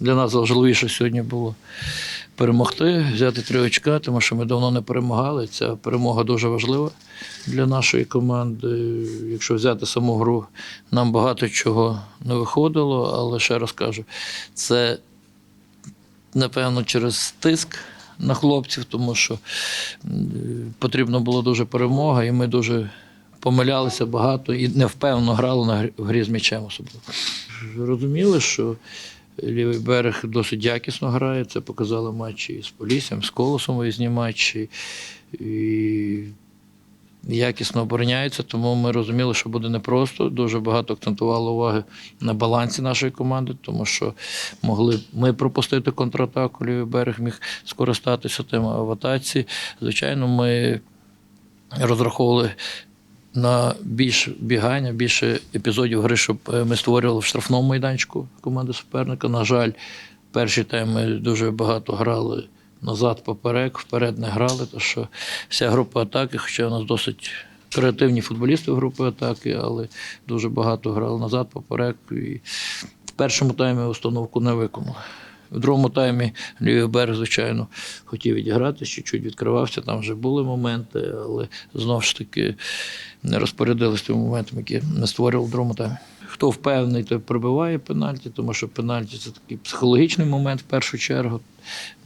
для нас важливіше сьогодні було перемогти, взяти три очка, тому що ми давно не перемагали. Ця перемога дуже важлива для нашої команди. Якщо взяти саму гру, нам багато чого не виходило, але ще раз кажу, це напевно через тиск на хлопців, тому що м, потрібно було дуже перемога, і ми дуже помилялися багато і невпевнено грали на грі- в грі з м'ячем особливо. Розуміли, що лівий берег досить якісно грає. Це показали матчі з Поліссям, з Колосом виїзні матчі. І якісно обороняються, тому ми розуміли, що буде непросто. Дуже багато акцентувало уваги на балансі нашої команди, тому що могли ми пропустити контратаку, лівий берег міг скористатися тим в атаці. Звичайно, ми розраховували на більше бігання, більше епізодів гри, щоб е, ми створювали в штрафному майданчику команди суперника. На жаль, перші тайми дуже багато грали назад, поперек, вперед не грали, тому що вся група атаки, хоча у нас досить креативні футболісти в групі атаки, але дуже багато грали назад, поперек. І в першому таймі установку не виконали. В другому таймі лівий звичайно, хотів відіграти, чуть-чуть відкривався, там вже були моменти, але знову ж таки не розпорядилися тими моментами, які не створювали в другому таймі. Хто впевнений, той прибиває пенальті, тому що пенальті це такий психологічний момент в першу чергу.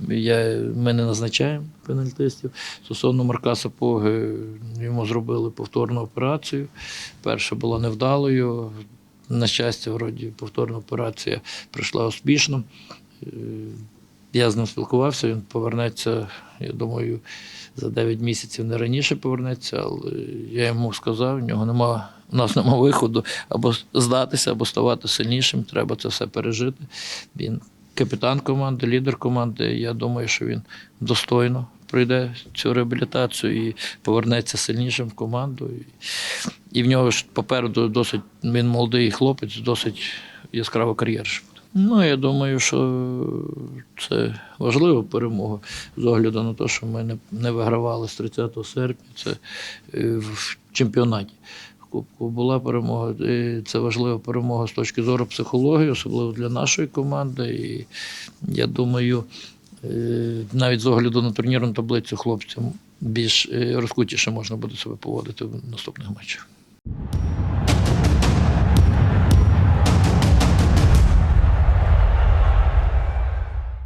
Я, ми не назначаємо пенальтистів. Стосовно Марка Сапоги, йому зробили повторну операцію. Перша була невдалою. На щастя, вроді повторна операція пройшла успішно. Е, Я з ним спілкувався, він повернеться, я думаю, за 9 місяців не раніше повернеться, але я йому сказав, в нього нема, у нас нема виходу або здатися, або ставати сильнішим. Треба це все пережити. Він капітан команди, лідер команди. Я думаю, що він достойно пройде цю реабілітацію і повернеться сильнішим в команду. І, в нього ж попереду досить він молодий хлопець, досить яскрава кар'єра. Ну, я думаю, що це важлива перемога з огляду на те, що ми не, не вигравали з 30 серпня. Це е, в чемпіонаті. Кубку була перемога. І це важлива перемога з точки зору психології, особливо для нашої команди. І я думаю, е, навіть з огляду на турнірну таблицю хлопцям більш е, розкутіше можна буде себе поводити в наступних матчах.